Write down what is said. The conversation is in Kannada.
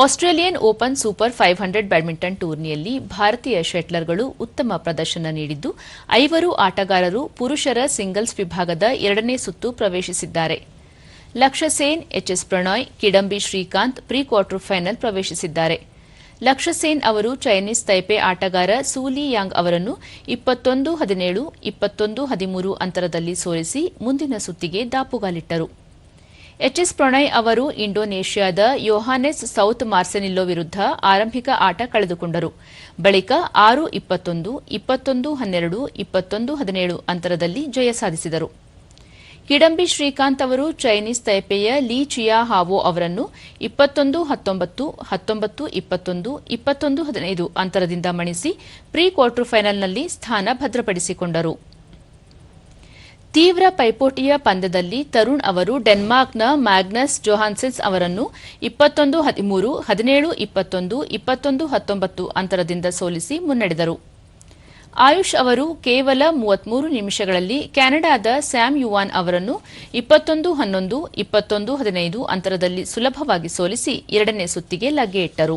Australian open super five hundred badminton ಟೂರ್ನಿಯಲ್ಲಿ ಭಾರತೀಯ ಶೆಟ್ಲರ್ಗಳು ಉತ್ತಮ ಪ್ರದರ್ಶನ ನೀಡಿದ್ದು, ಐವರು ಆಟಗಾರರು ಪುರುಷರ ಸಿಂಗಲ್ಸ್ ವಿಭಾಗದ ಎರಡನೇ ಸುತ್ತು ಪ್ರವೇಶಿಸಿದ್ದಾರೆ. Lakshya Sen HS Prannoy, Kidambi Srikanth pre quarter final ಪ್ರವೇಶಿಸಿದ್ದಾರೆ. ಲಕ್ಷಸೇನ್ ಅವರು ಚೈನೀಸ್ ತೈಪೆ ಆಟಗಾರ ಸೂಲಿ ಯಾಂಗ್ ಅವರನ್ನು ಇಪ್ಪತ್ತೊಂದು ಹದಿನೇಳು, ಇಪ್ಪತ್ತೊಂದು ಹದಿಮೂರು ಅಂತರದಲ್ಲಿ ಸೋಲಿಸಿ ಮುಂದಿನ ಸುತ್ತಿಗೆ ದಾಪುಗಾಲಿಟ್ಟರು. ಎಚ್ಎಸ್ ಪ್ರಣಯ್ ಅವರು ಇಂಡೋನೇಷ್ಯಾದ ಯೋಹಾನೆಸ್ ಸೌತ್ ಮಾರ್ಸೆನಿಲ್ಲೋ ವಿರುದ್ಧ ಆರಂಭಿಕ ಆಟ ಕಳೆದುಕೊಂಡರು. ಬಳಿಕ ಆರು, ಇಪ್ಪತ್ತೊಂದು ಇಪ್ಪತ್ತೊಂದು, ಹನ್ನೆರಡು, ಇಪ್ಪತ್ತೊಂದು, ಹದಿನೇಳು ಅಂತರದಲ್ಲಿ ಜಯ ಸಾಧಿಸಿದರು. ಕಿಡಂಬಿ ಶ್ರೀಕಾಂತ್ ಅವರು ಚೈನೀಸ್ ತೈಪೆಯ ಲೀ ಚಿಯಾ ಹಾವೋ ಅವರನ್ನು ಇಪ್ಪತ್ತೊಂದು, ಹತ್ತೊಂಬತ್ತು ಹತ್ತೊಂಬತ್ತು, ಇಪ್ಪತ್ತೊಂದು ಇಪ್ಪತ್ತೊಂದು, ಹದಿನೈದು ಅಂತರದಿಂದ ಮಣಿಸಿ ಪ್ರೀ ಕ್ವಾರ್ಟರ್ ಫೈನಲ್ನಲ್ಲಿ ಸ್ಥಾನ ಭದ್ರಪಡಿಸಿಕೊಂಡರು. ತೀವ್ರ ಪೈಪೋಟಿಯ ಪಂದ್ಯದಲ್ಲಿ ತರುಣ್ ಅವರು ಡೆನ್ಮಾರ್ಕ್ನ ಮ್ಯಾಗ್ನಸ್ ಜೊಹಾನ್ಸೆನ್ಸ್ ಅವರನ್ನು ಇಪ್ಪತ್ತೊಂದು ಹದಿಮೂರು, ಹದಿನೇಳು, ಇಪ್ಪತ್ತೊಂದು ಇಪ್ಪತ್ತೊಂದು, ಹತ್ತೊಂಬತ್ತು ಅಂತರದಿಂದ ಸೋಲಿಸಿ ಮುನ್ನಡೆದರು. ಆಯುಷ್ ಅವರು ಕೇವಲ ಮೂವತ್ಮೂರು ನಿಮಿಷಗಳಲ್ಲಿ ಕೆನಡಾದ ಸ್ಯಾಮ್ ಯುವಾನ್ ಅವರನ್ನು ಇಪ್ಪತ್ತೊಂದು ಹನ್ನೊಂದು, ಇಪ್ಪತ್ತೊಂದು ಹದಿನೈದು ಅಂತರದಲ್ಲಿ ಸುಲಭವಾಗಿ ಸೋಲಿಸಿ ಎರಡನೇ ಸುತ್ತಿಗೆ ಲಗ್ಗೆಯಿಟ್ಟರು